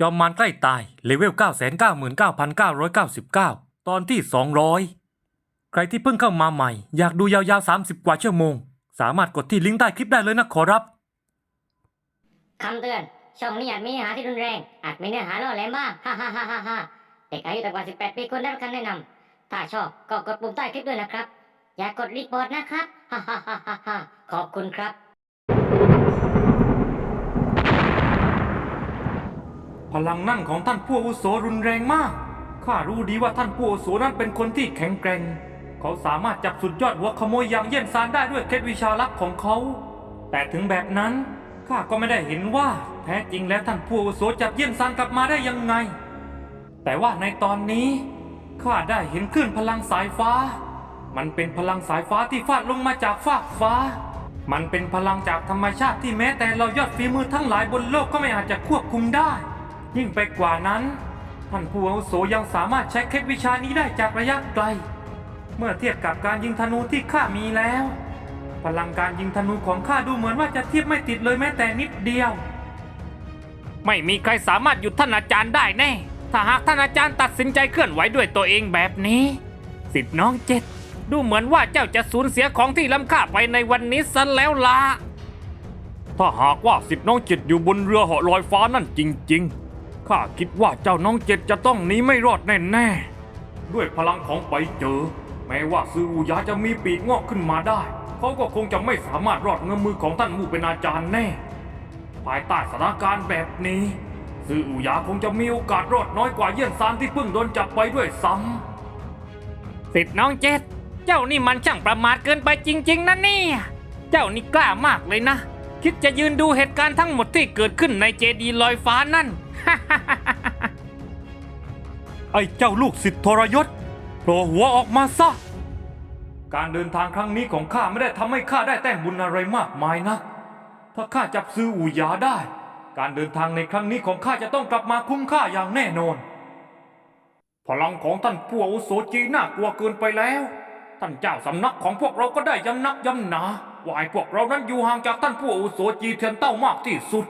จอมมารใกล้ตายเลเวล 999,999 ตอนที่ 200 ใครที่เพิ่งเข้ามาใหม่ อยากดูยาวๆ 30 กว่าชั่วโมง สามารถกดที่ลิงก์ใต้คลิปได้เลยนะขอรับ คำเตือน ช่องนี้อาจมีเนื้อหาที่รุนแรง อาจมีเนื้อหาล่อแหลมบ้างฮ่าฮ่าฮ่าฮ่าฮ่าเด็กอายุต่ำกว่า 18 ปีควรได้รับคำแนะนำถ้าชอบก็กดปุ่มใต้คลิปด้วยนะครับ อย่ากดรีพอร์ตนะครับฮ่าฮ่าฮ่าฮ่าฮ่าขอบคุณครับ พลังนั่งของท่านผู้อาวุโสรุนแรงมาก ข้ารู้ดีว่าท่านผู้อาวุโสนั้นเป็นคนที่แข็งแกร่ง เขาสามารถจับสุดยอดหัวขโมยอย่างเยี่ยนซานได้ด้วยเคล็ดวิชาลับของเขา แต่ถึงแบบนั้นข้าก็ไม่ได้เห็นว่าแท้จริงแล้วท่านผู้อาวุโสจับเยี่ยนซานกลับมาได้ยังไง แต่ว่าในตอนนี้ข้าได้เห็นคลื่นพลังสายฟ้า มันเป็นพลังสายฟ้าที่ฟาดลงมาจากฟากฟ้า มันเป็นพลังจากธรรมชาติที่แม้แต่เรายอดฝีมือทั้งหลายบนโลกก็ไม่อาจจะควบคุมได้ ยิ่งไปกว่านั้น ท่านผู้อาวุโสยังสามารถใช้เคล็ดวิชานี้ได้จากระยะไกล เมื่อเทียบกับการยิงธนูที่ข้ามีแล้ว พลังการยิงธนูของข้าดูเหมือนว่าจะเทียบไม่ติดเลยแม้แต่นิดเดียว ไม่มีใครสามารถหยุดท่านอาจารย์ได้แน่ ถ้าหากท่านอาจารย์ตัดสินใจเคลื่อนไหวด้วยตัวเองแบบนี้ สิทธิ์น้องเจ็ดดูเหมือนว่าเจ้าจะสูญเสียของที่ล้ำค่าไปในวันนี้ซะแล้วละถ้าหากว่าสิทธิ์น้องเจ็ดอยู่บนเรือเหาะลอยฟ้านั่นจริง ๆ ข้าคิดว่าเจ้าน้องเจ็ดจะต้องหนีไม่รอดแน่ๆด้วยพลังของไปเจอ แม้ว่าซืออูหยาจะมีปีกงอกขึ้นมาได้ เขาก็คงจะไม่สามารถรอดเงื้อมือของท่านมู่เป็นอาจารย์แน่ ภายใต้สถานการณ์แบบนี้ซืออูหยาคงจะมีโอกาสรอดน้อยกว่าเยี่ยนซานที่เพิ่งโดนจับไปด้วยซ้ำสิทธิ์น้องเจ็ด เจ้านี่มันช่างประมาทเกินไปจริง ๆนะเนี่ย เจ้านี่กล้ามากเลยนะ คิดจะยืนดูเหตุการณ์ทั้งหมดที่เกิดขึ้นในเจดีย์ลอยฟ้านั่น ไอ้เจ้าลูกศิษย์ทรยศโผล่หัวออกมาซะ การเดินทางครั้งนี้ของข้าไม่ได้ทำให้ข้าได้แต้มบุญอะไรมากมายนะถ้าข้าจับซื้ออูหยาได้ การเดินทางในครั้งนี้ของข้าจะต้องกลับมาคุ้มค่าอย่างแน่นอน พลังของท่านผู้อุโสจีน่ากลัวเกินไปแล้ว ท่านเจ้าสำนักของพวกเราก็ได้ย้ำนักย้ำหนาว่าให้พวกเรานั้นอยู่ห่างจากท่านผู้อุโสจีเทียนเต้ามากที่สุด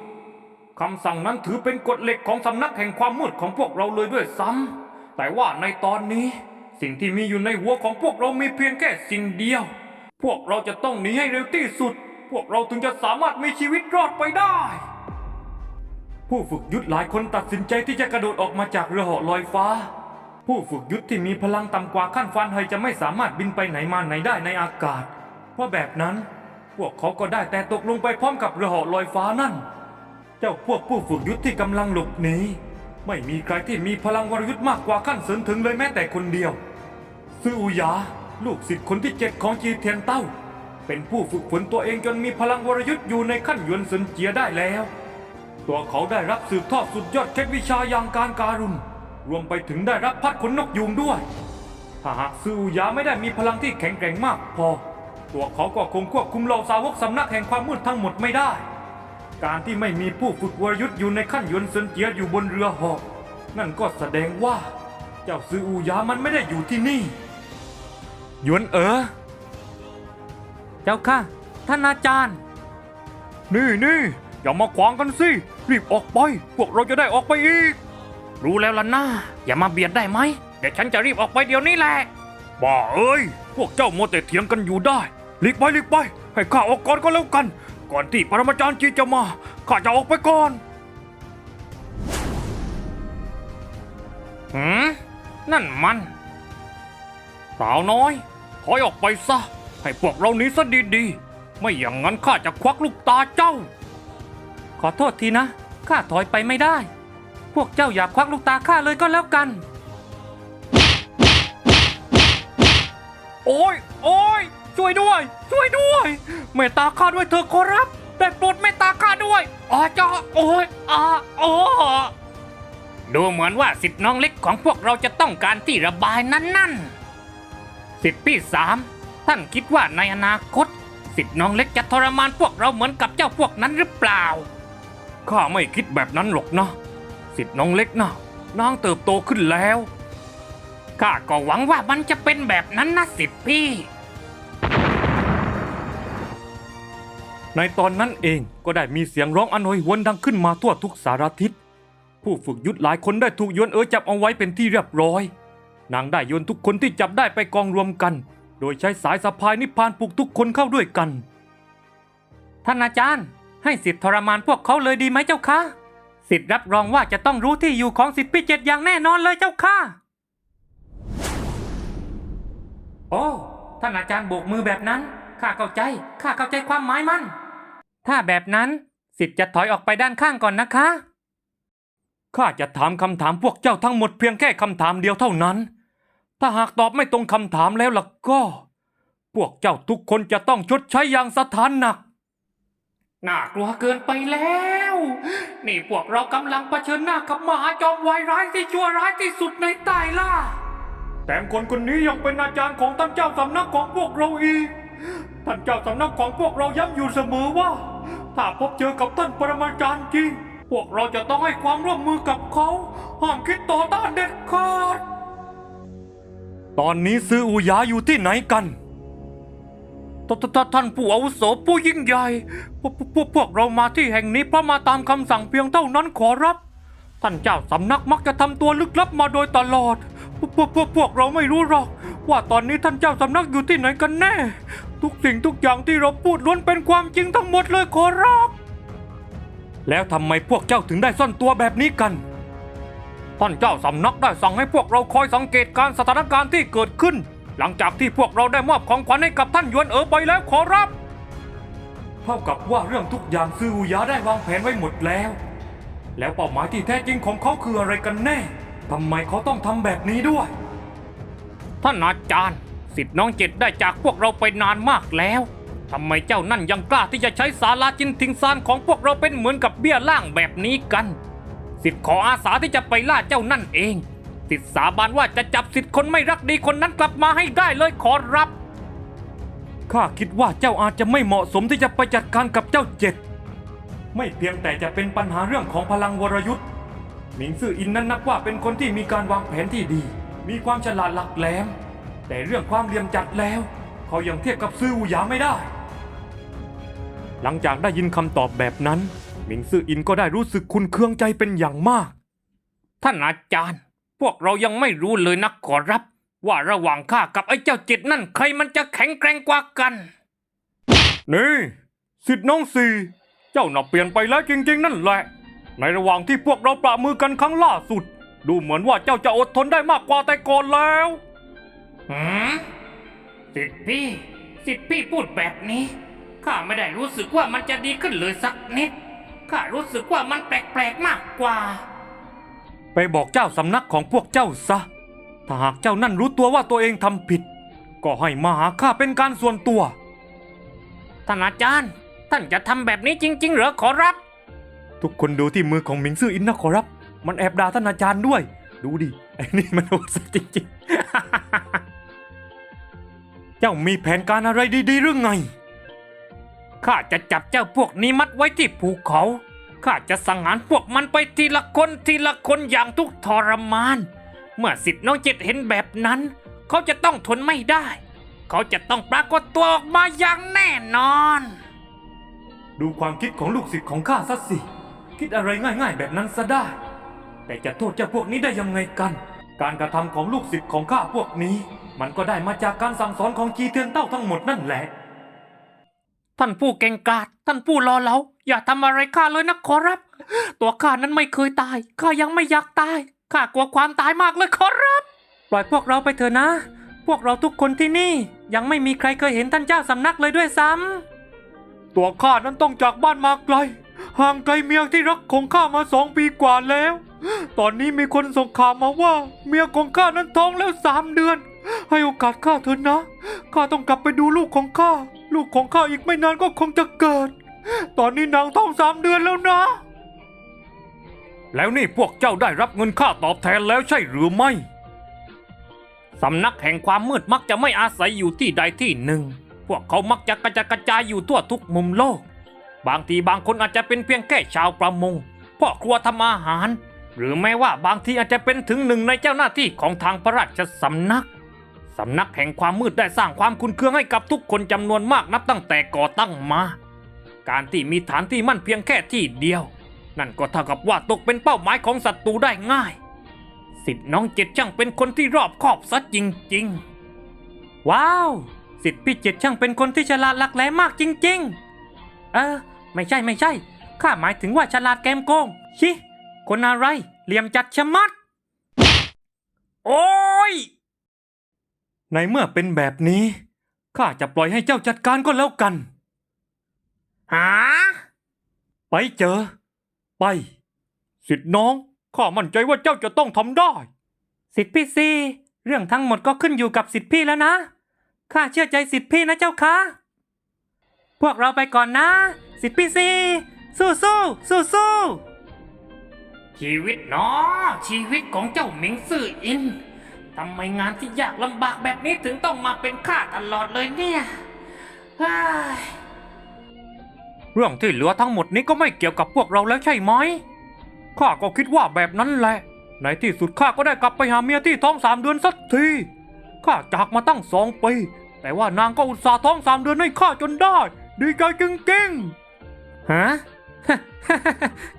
คำสั่งนั้นถือเป็นกฎเหล็กของสำนักแห่งความมืดของพวกเราเลยด้วยซ้ำแต่ว่าในตอนนี้สิ่งที่มีอยู่ในหัวของพวกเรามีเพียงแค่สิ่งเดียว พวกเราจะต้องหนีให้เร็วที่สุด พวกเราถึงจะสามารถมีชีวิตรอดไปได้ ผู้ฝึกยุทธหลายคนตัดสินใจที่จะกระโดดออกมาจากเรือเหาะลอยฟ้า ผู้ฝึกยุทธที่มีพลังต่ำกว่าขั้นฟันไฮจะไม่สามารถบินไปไหนมาไหนได้ในอากาศ เพราะแบบนั้น พวกเขาก็ได้แต่ตกลงไปพร้อมกับเรือเหาะลอยฟ้านั่น จ้าพวกผู้ฝึกยุทธที่กำลังหลบหนีไม่มีใครที่มีพลังวรยุทธ์มากกว่าขั้นเสรินถึงเลยแม้แต่คนเดียว ซื่ออูหยา ลูกศิษย์คนที่เจ็ดของจีเทียนเต้า เป็นผู้ฝึกฝนตัวเองจนมีพลังวรยุทธ์อยู่ในขั้นหยวนเซินเจียได้แล้ว ตัวเขาได้รับสืบทอดสุดยอดเคล็ดวิชาอย่างการการุณรวมไปถึงได้รับพัดขนนกยูงด้วย ถ้าหากซื่ออูหยาไม่ได้มีพลังที่แข็งแกร่งมากพอ ตัวเขาก็คงควบคุมเหล่าสาวกสำนักแห่งความมืดทั้งหมดไม่ได้ การที่ไม่มีผู้ฝึกวรยุทธ์อยู่ในขั้นหยวนเซินเจียอยู่บนเรือเหอกนั่นก็แสดงว่า เจ้าซืออูหยามันไม่ได้อยู่ที่นี่หยวนเอ๋อเจ้าค่ะท่านอาจารย์ นี่นี่อย่ามาขวางกันสิ รีบออกไป พวกเราจะได้ออกไปอีก รู้แล้วล่ะนะอย่ามาเบียดได้ไหมเดี๋ยวฉันจะรีบออกไปเดี๋ยวนี้แหละบ้าเอ้ย พวกเจ้าโมวแต่เถียงกันอยู่ได้รีบไปรีบไป ให้ข้าออกก่อนก็แล้วกัน ก่อนที่ปรมาจารย์จีจะมา ข้าจะออกไปก่อนหืมนั่นมันสาวน้อย ถอยออกไปซะ ให้พวกเรานี้ซะดีๆ ไม่อย่างนั้นข้าจะควักลูกตาเจ้า ขอโทษทีนะ ข้าถอยไปไม่ได้ พวกเจ้าอย่าควักลูกตาข้าเลยก็แล้วกัน โอ้ย โอ้ย ช่วยด้วย ช่วยด้วยเมตตาข้าด้วยเถอขอรับได้โปรดเมตตาข้าด้วยอ๋อจ้าโอ้ยอ่าโอ้ดูเหมือนว่าสิทธิ์น้องเล็กของพวกเราจะต้องการที่ระบายนั้นนั่นสิทธิ์พี่สามท่านคิดว่าในอนาคต สิทธิ์น้องเล็กจะทรมานพวกเราเหมือนกับเจ้าพวกนั้นหรือเปล่าข้าไม่คิดแบบนั้นหรอกนะสิทธิ์น้องเล็กนะนางเติบโตขึ้นแล้วข้าก็หวังว่ามันจะเป็นแบบนั้นนะสิทธิ์พี่ ในตอนนั้นเองก็ได้มีเสียงร้องอนอยหวนดังขึ้นมาทั่วทุกสารทิศ ผู้ฝึกยุทธหลายคนได้ถูกยนเอ๋อจับเอาไว้เป็นที่เรียบร้อย นางได้โยนทุกคนที่จับได้ไปกองรวมกัน โดยใช้สายสะพายนิพพานปลุกทุกคนเข้าด้วยกัน ท่านอาจารย์ ให้สิทธิ์ทรมานพวกเขาเลยดีไหมเจ้าคะสิทธิ์รับรองว่าจะต้องรู้ที่อยู่ของสิทธิ์พิเจตอย่างแน่นอนเลยเจ้าค่ะโอ้ท่านอาจารย์โบกมือแบบนั้นข้าเข้าใจข้าเข้าใจความหมายมัน ถ้าแบบนั้นสิทธิ์จะถอยออกไปด้านข้างก่อนนะคะ ข้าจะถามคำถามพวกเจ้าทั้งหมดเพียงแค่คำถามเดียวเท่านั้น ถ้าหากตอบไม่ตรงคำถามแล้วล่ะก็ พวกเจ้าทุกคนจะต้องชดใช้อย่างสถานหนัก น่ากลัวเกินไปแล้ว นี่พวกเรากำลังเผชิญหน้ากับมหาจอมวายร้ายที่ชั่วร้ายที่สุดในใต้ล่าแถมคนคนนี้ยังเป็นอาจารย์ของท่านเจ้าสำนักของพวกเราอีก ท่านเจ้าสำนักของพวกเราย้ำอยู่เสมอว่า ถ้าพบเจอกับท่านปรมาจารย์จริง พวกเราจะต้องให้ความร่วมมือกับเขาห้ามคิดต่อต้านเด็ดขาด ตอนนี้ซื้ออูยาอยู่ที่ไหนกันทททท่านผู้อาวุโสผู้ยิ่งใหญ่พวกพวกพวกเรามาที่แห่งนี้เพราะมาตามคำสั่งเพียงเท่านั้นขอรับ ท่านเจ้าสำนักมักจะทำตัวลึกลับมาโดยตลอดพวกพวกพวกพวกเราไม่รู้หรอก ว่าตอนนี้ท่านเจ้าสำนักอยู่ที่ไหนกันแน่ ทุกสิ่งทุกอย่างที่เราพูดล้วนเป็นความจริงทั้งหมดเลยขอรับ แล้วทำไมพวกเจ้าถึงได้ซ่อนตัวแบบนี้กัน ท่านเจ้าสำนักได้สั่งให้พวกเราคอยสังเกตการสถานการณ์ที่เกิดขึ้น หลังจากที่พวกเราได้มอบของขวัญให้กับท่านยวนเอ๋อไปแล้วขอรับ เท่ากับว่าเรื่องทุกอย่างซืออูยาได้วางแผนไว้หมดแล้ว แล้วเป้าหมายที่แท้จริงของเขาคืออะไรกันแน่ทำไมเขาต้องทำแบบนี้ด้วย ท่านอาจารย์ สิทธิ์น้องเจ็ดได้จากพวกเราไปนานมากแล้วทำไมเจ้านั่นยังกล้าที่จะใช้สาลาจินทิงซานของพวกเราเป็นเหมือนกับเบี้ยล่างแบบนี้กัน สิทธิ์ขออาสาที่จะไปล่าเจ้านั่นเอง สิทธิ์สาบานว่าจะจับสิทธิ์คนไม่รักดีคนนั้นกลับมาให้ได้เลยขอรับ ข้าคิดว่าเจ้าอาจจะไม่เหมาะสมที่จะไปจัดการกับเจ้าเจ็ด ไม่เพียงแต่จะเป็นปัญหาเรื่องของพลังวรยุทธ์ หมิงซื่ออินนั้นนับว่าเป็นคนที่มีการวางแผนที่ดี มีความฉลาดหลักแหลม แต่เรื่องความเหลี่ยมจัดแล้ว เขายังเทียบกับซื่ออูหยาไม่ได้ หลังจากได้ยินคำตอบแบบนั้น หมิงซื่ออินก็ได้รู้สึกคุณเคืองใจเป็นอย่างมาก ท่านอาจารย์ พวกเรายังไม่รู้เลยนักขอรับ ว่าระหว่างข้ากับไอ้เจ้าเจ็ดนั่นใครมันจะแข็งแกร่งกว่ากัน นี่สิทธิ์น้องสี่เจ้าน่ะเปลี่ยนไปแล้วจริงๆ นั่นแหละ ในระหว่างที่พวกเราปรามือกันครั้งล่าสุด ดูเหมือนว่าเจ้าจะอดทนได้มากกว่าแต่ก่อนแล้ว หืมสิทธิ์พี่ สิทธิ์พี่พูดแบบนี้ ข้าไม่ได้รู้สึกว่ามันจะดีขึ้นเลยสักนิด ข้ารู้สึกว่ามันแปลกๆมากกว่า ไปบอกเจ้าสำนักของพวกเจ้าซะ ถ้าหากเจ้านั่นรู้ตัวว่าตัวเองทำผิด ก็ให้มาหาข้าเป็นการส่วนตัว ท่านอาจารย์ ท่านจะทำแบบนี้จริง ๆ เหรอขอรับ ทุกคนดูที่มือของหมิงซื่ออินนะขอรับ มันแอบด่าท่านอาจารย์ด้วย ดูดิไอ้นี่มันโหดสัสจริงๆเจ้ามีแผนการอะไรดีๆหรือไง ข้าจะจับเจ้าพวกนี้มัดไว้ที่ภูเขา ข้าจะสังหารพวกมันไปทีละคนทีละคนอย่างทุกทรมาน เมื่อสิทธิ์น้องเจ็ดเห็นแบบนั้น เขาจะต้องทนไม่ได้ เขาจะต้องปรากฏตัวออกมาอย่างแน่นอน ดูความคิดของลูกศิษย์ของข้าซะสิ คิดอะไรง่ายๆแบบนั้นซะได้ แต่จะโทษเจ้าพวกนี้ได้ยังไงกัน การกระทำของลูกศิษย์ของข้าพวกนี้ มันก็ได้มาจากการสั่งสอนของจีเทียนเต้าทั้งหมดนั่นแหละ ท่านผู้เก่งกาจท่านผู้รอเราอย่าทำอะไรข้าเลยนะขอรับ ตัวข้านั้นไม่เคยตายข้ายังไม่อยากตายข้ากลัวความตายมากเลยขอรับ ปล่อยพวกเราไปเถอะนะ พวกเราทุกคนที่นี่ ยังไม่มีใครเคยเห็นท่านเจ้าสำนักเลยด้วยซ้ำตัวข้านั้นต้องจากบ้านมาไกลห่างไกลเมียที่รักของข้ามาสองปีกว่าแล้ว ตอนนี้มีคนส่งข่าวมาว่า เมียของข้านั้นท้องแล้วสามเดือน ให้โอกาสข้าเถอะนะ ข้าต้องกลับไปดูลูกของข้า ลูกของข้าอีกไม่นานก็คงจะเกิด ตอนนี้นางท้องสามเดือนแล้วนะ แล้วนี่พวกเจ้าได้รับเงินค่าตอบแทนแล้วใช่หรือไม่ สำนักแห่งความมืดมักจะไม่อาศัยอยู่ที่ใดที่หนึ่ง พวกเขามักจะกระจายกระจายอยู่ทั่วทุกมุมโลก บางทีบางคนอาจจะเป็นเพียงแค่ชาวประมงพ่อครัวทำอาหาร หรือแม้ว่าบางทีอาจจะเป็นถึงหนึ่งในเจ้าหน้าที่ของทางพระราชสำนักสำนักแห่งความมืดได้สร้างความคุ้นเคืองให้กับทุกคนจำนวนมากนับตั้งแต่ก่อตั้งมา การที่มีฐานที่มั่นเพียงแค่ที่เดียว นั่นก็เท่ากับว่าตกเป็นเป้าหมายของศัตรูได้ง่าย สิทธิ์น้องเจ็ดช่างเป็นคนที่รอบคอบซะจริง ๆ ว้าว สิทธิ์พี่เจ็ดช่างเป็นคนที่ฉลาดหลักแหลมมากจริง ๆ เออ ไม่ใช่ไม่ใช่ข้าหมายถึงว่าฉลาดแกมโกงชิ คนอะไร เหลี่ยมจัดชะมัด โอ้ย ในเมื่อเป็นแบบนี้ ข้าจะปล่อยให้เจ้าจัดการก็แล้วกัน หา ไปเจอ ไป สิทธิ์น้อง ข้ามั่นใจว่าเจ้าจะต้องทำได้ สิทธิ์พี่ซีเรื่องทั้งหมดก็ขึ้นอยู่กับสิทธิ์พี่แล้วนะ ข้าเชื่อใจสิทธิ์พี่นะเจ้าคะ พวกเราไปก่อนนะ สิทธิ์พี่ซีสู้สู้สู้สู้ ชีวิตเนาะชีวิตของเจ้าหมิงซื่ออินทำไมงานที่ยากลำบากแบบนี้ถึงต้องมาเป็นข้าตลอดเลยเนี่ยเฮ้ยเรื่องที่เหลือทั้งหมดนี้ก็ไม่เกี่ยวกับพวกเราแล้วใช่ไหมข้าก็คิดว่าแบบนั้นแหละ ในที่สุดข้าก็ได้กลับไปหาเมียที่ท้องสามเดือนสักทีข้าจากมาตั้งสองปีแต่ว่านางก็อุตส่าห์ท้องสามเดือนให้ข้าจนได้ ดีใจจริงๆฮะ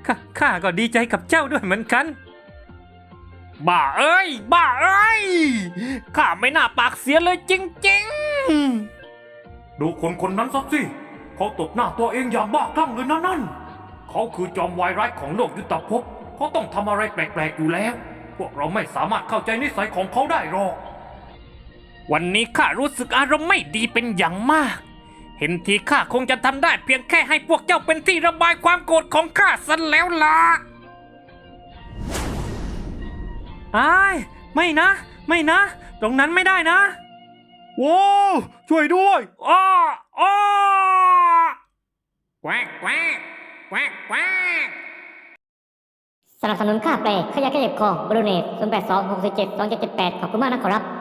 ข้าข้าก็ดีใจกับเจ้าด้วยเหมือนกัน บ้าเอ้ย บ้าเอ้ย ข้าไม่น่าปากเสียเลยจริงๆ ดูคนคนนั้นสักสิ เขาตบหน้าตัวเองอย่างบ้าคลั่งเลยนะนั่น เขาคือจอมวายร้ายของโลกยุทธภพ เขาต้องทำอะไรแปลกๆอยู่แล้ว พวกเราไม่สามารถเข้าใจนิสัยของเขาได้หรอก วันนี้ข้ารู้สึกอารมณ์ไม่ดีเป็นอย่างมาก เห็นทีข้าคงจะทำได้เพียงแค่ให้พวกเจ้าเป็นที่ระบายความโกรธของข้าซะแล้วล่ะไอ้ายไม่นะ ไม่นะ ตรงนั้นไม่ได้นะ โว้ช่วยด้วยอ้ออ้อแควกแควกแควกแควกสนับสนุนค่าแปลขยะแก้เจ็บคอบรูเนต0 8 2 6 4 7 2 7 7 8 ขอบคุณมากนะขอรับ